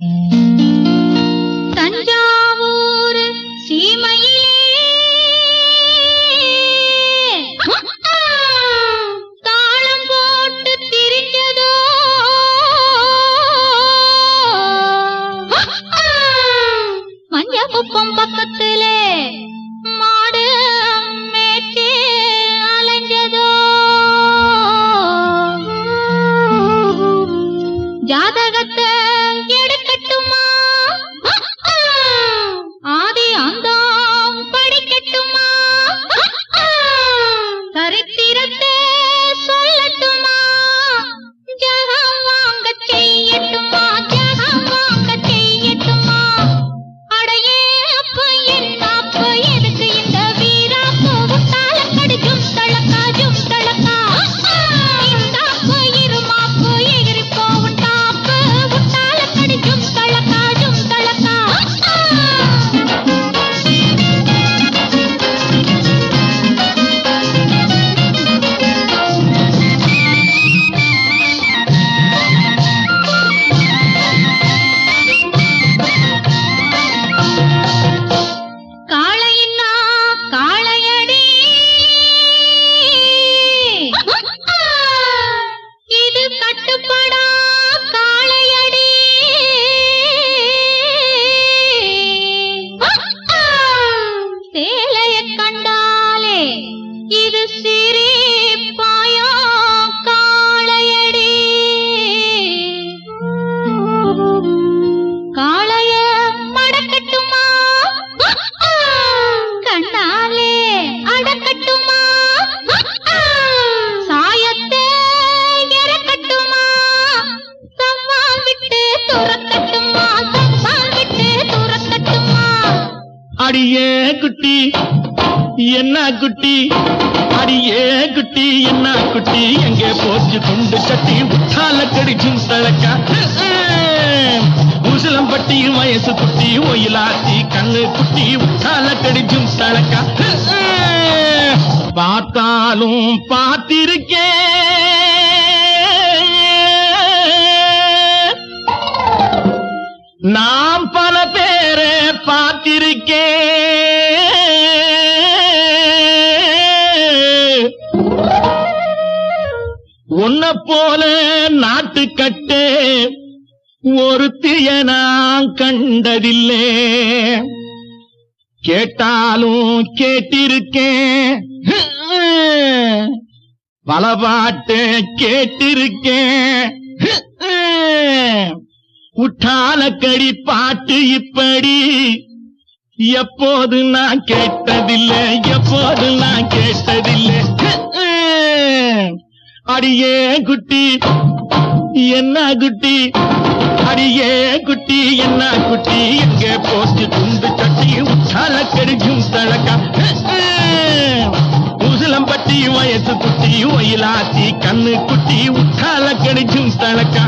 Mm-hmm. அடியே குட்டி என்ன குட்டி? அடியே குட்டி என்ன குட்டி? எங்கே போச்சு துண்டு சட்டி உச்சால கடிச்சும் தழக்கா உசிலம் பட்டி வயசு குட்டி ஒயிலாத்தி கண்ணு குட்டி உச்சால கடிச்சும் தழக்கா பார்த்தாலும் பார்த்திருக்கேன் நாம் பல பேரை பார்த்திருக்கேன் போல நாட்டுக்கட்டே ஒருத்திய நான் கண்டதில்லே. கேட்டாலும் கேட்டிருக்கேன். பல பாட்டு கேட்டிருக்கேன். உற்றாலக்கடி பாட்டு இப்படி எப்போது நான் கேட்டதில்லை எப்போது நான் கேட்டதில்லை. அடியே குட்டி என்ன குட்டி? அடியே குட்டி என்ன குட்டி? எங்க போச்சு துண்டு கட்டி கெடுக்கும் தழக்கா உசிலம்பட்டி வயசு குட்டி ஒயிலாத்தி கண்ணு குட்டி உற்றாலக்கடி தழக்கா